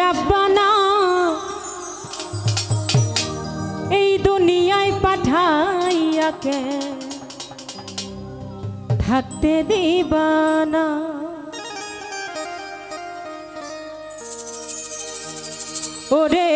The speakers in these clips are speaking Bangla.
রাব্বানা এই দুনিয়ায় পাঠাইয়াকে থাকতে দিবানা। ওরে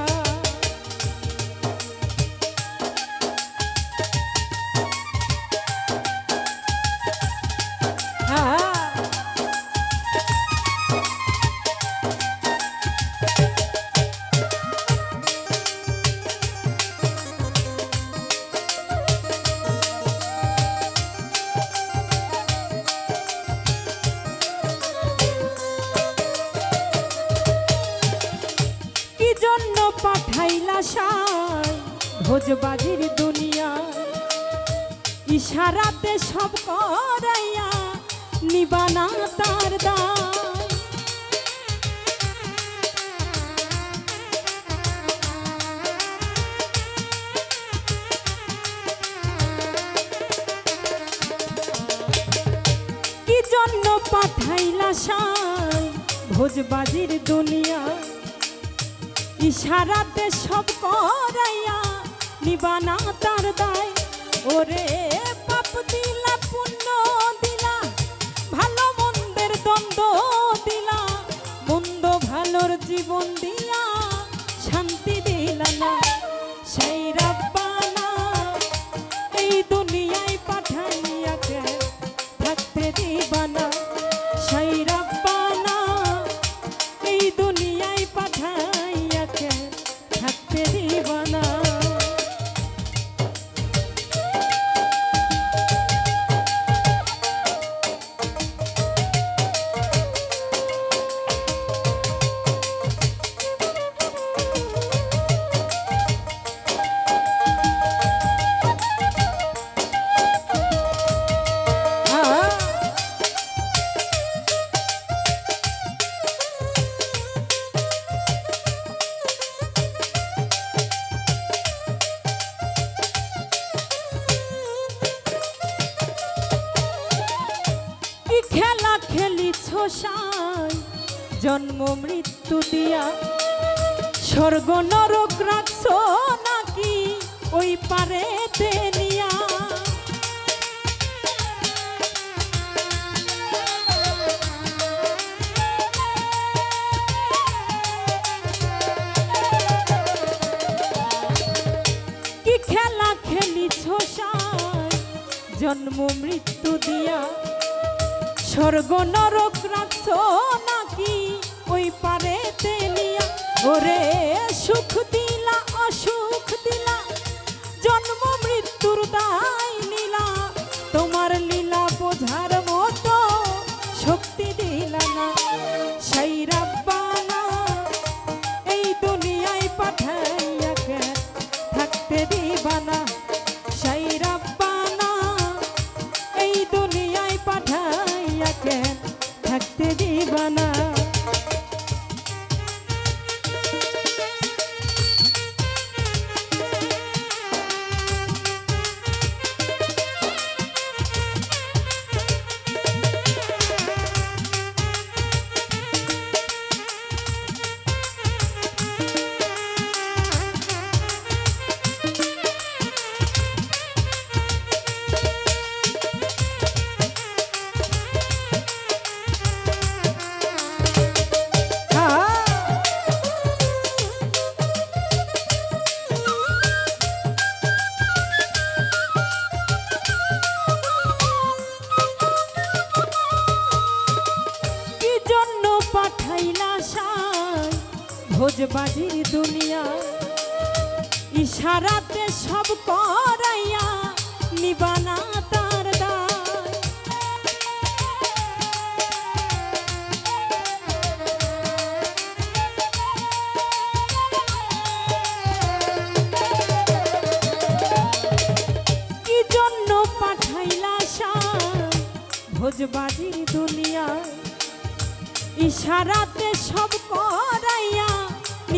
সাই ভোজবাজির দুনিয়া। ইশারাতে সব করাইয়া নিবানা তার দায় কি জন্য পাঠাইলা সাই ভোজবাজির দুনিয়া? ইশারাতে সব করাইয়া নিবানা তার দায়। ওরে পাপ দিলা, পুণ্য দিলা, ভালো মন্দের দ্বন্দ্ব দিলা। মন্দ ভালোর জীবন দিয়া শান্তি দিলা না। সেই খেলা খেলিছ সাই, জন্ম মৃত্যু দিয়া। স্বর্গ নরক রাখছ নাকি ওই পারে নিয়া? কি খেলা খেলিছ সাই, জন্ম মৃত্যু দিয়া? স্বর্গ নরক রাখছ নাকি? ওই পারে তেলিয়া ওরে সুখ দিলা, অসুখ দিলা। জন্ম মৃত্যুর দায় নীলা। তোমার লীলা বোঝার মতো শক্তি দিলা না। সেই রাব্বানা, এই দুনিয়ায় পাঠাইয়া থাকতে দিবানা দিবানা ভোজবাজির দুনিয়া। ইশারাতে সব করাইয়া নিবানা তার দায়। কি জন্য পাঠাইলা সাই ভোজবাজির দুনিয়া? ইশারাতে সব করাইয়া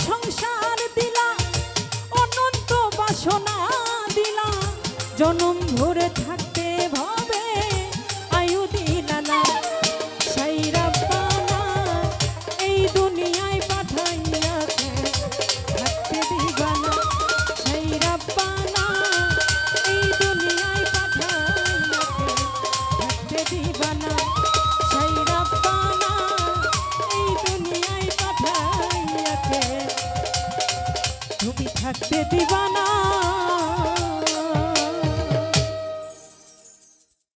সংসার দিলা অনন্ত বাসনা দিলা জনম ভ